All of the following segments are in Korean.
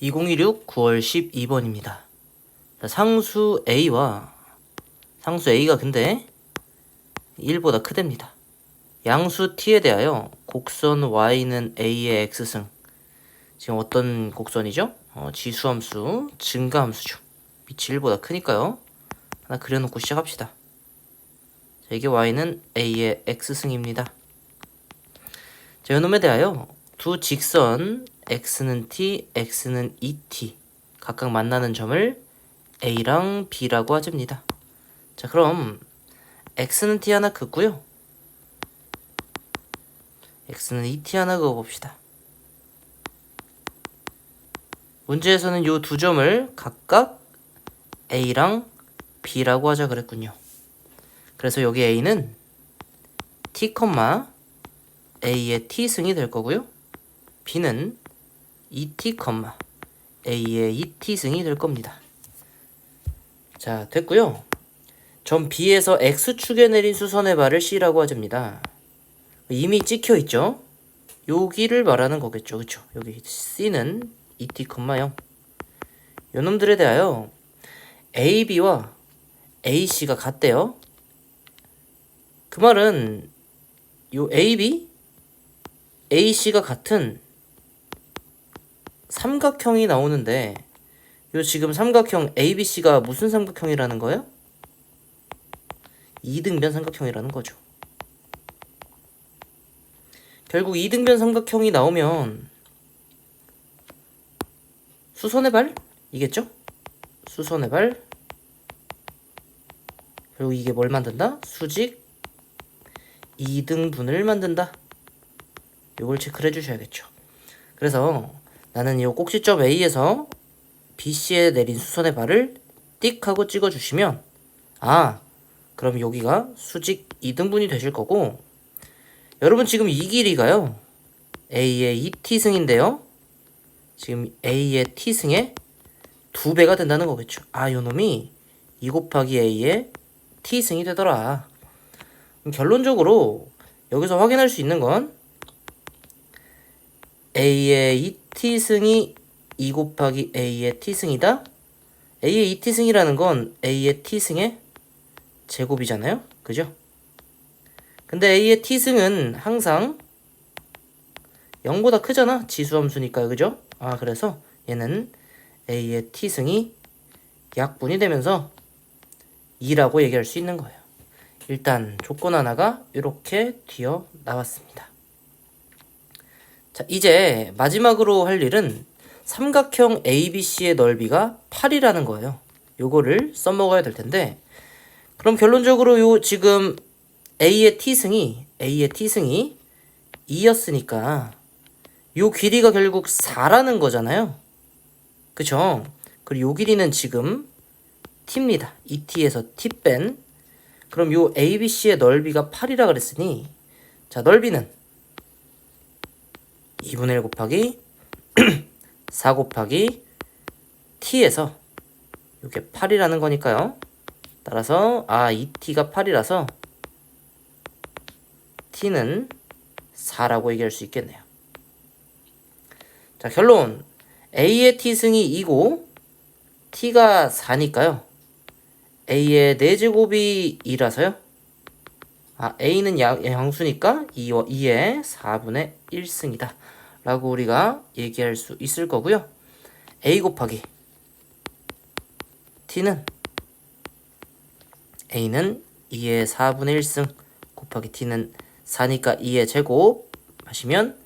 2016 9월 12번입니다. 상수 A와 상수 A가 근데 1보다 크답니다. 양수 T에 대하여 곡선 Y는 A의 X승. 지금 어떤 곡선이죠? 어, 지수함수, 증가함수죠. 밑이 1보다 크니까요. 하나 그려놓고 시작합시다. 자, 이게 Y는 A의 X승입니다. 자, 요놈에 대하여 두 직선 X는 T, X는 2T 각각 만나는 점을 A랑 B라고 하집니다. 자, 그럼 X는 T 하나 긋고요. X는 2T 하나 그어봅시다. 문제에서는 이 두 점을 각각 A랑 B라고 하자 그랬군요. 그래서 여기 A는 T, A의 T승이 될 거고요. B는 2T, A의 2T승이 될 겁니다. 자, 됐고요. 점 B에서 X축에 내린 수선의 발을 C라고 하집니다. 이미 찍혀 있죠? 여기를 말하는 거겠죠. 그쵸? 여기 C는 2t, 0. 요놈들에 대하여 AB와 AC가 같대요. 그 말은 요 AB, AC가 같은 삼각형이 나오는데 요 지금 삼각형 ABC가 무슨 삼각형이라는 거예요? 이등변 삼각형이라는 거죠. 결국 이등변 삼각형이 나오면 수선의 발? 이겠죠? 수선의 발 그리고 이게 뭘 만든다? 수직 이등분을 만든다. 요걸 체크를 해주셔야겠죠. 그래서 나는 이 꼭지점 A에서 BC에 내린 수선의 발을 띡 하고 찍어주시면 아 그럼 여기가 수직 2등분이 되실 거고 여러분 지금 이 길이가요 A의 2t승인데요. 지금 A의 t승의 두 배가 된다는 거겠죠. 아 요놈이 2 곱하기 A의 t승이 되더라. 결론적으로 여기서 확인할 수 있는 건 A의 2t승이 2 곱하기 A의 t승이다. A의 2t승이라는 건 A의 t승의 제곱이잖아요. 그죠? 근데 A의 t승은 항상 0보다 크잖아. 지수함수니까요. 그죠? 아, 그래서 얘는 A의 t승이 약분이 되면서 2라고 얘기할 수 있는 거예요. 일단 조건 하나가 이렇게 튀어 나왔습니다. 자, 이제 마지막으로 할 일은 삼각형 ABC의 넓이가 8이라는 거예요. 요거를 써먹어야 될 텐데 그럼 결론적으로 요 지금 A의 T승이 A의 T승이 2였으니까 요 길이가 결국 4라는 거잖아요. 그쵸? 그리고 요 길이는 지금 T입니다. 2T에서 T 뺀 그럼 요 ABC의 넓이가 8이라 그랬으니 자 넓이는 2분의 1 곱하기 4 곱하기 t에서 이게 8이라는 거니까요. 따라서 아 2t가 8이라서 t는 4라고 얘기할 수 있겠네요. 자 결론 a의 t승이 2고 t가 4니까요. a의 4제곱이 2라서요. 아, a는 양, 양수니까 2, 2의 4분의 1승이다. 라고 우리가 얘기할 수 있을 거고요. a 곱하기 t는 a는 2의 4분의 1승 곱하기 t는 4니까 2의 제곱 하시면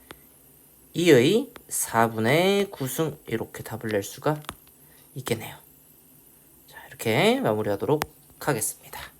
2의 4분의 9승 이렇게 답을 낼 수가 있겠네요. 자, 이렇게 마무리하도록 하겠습니다.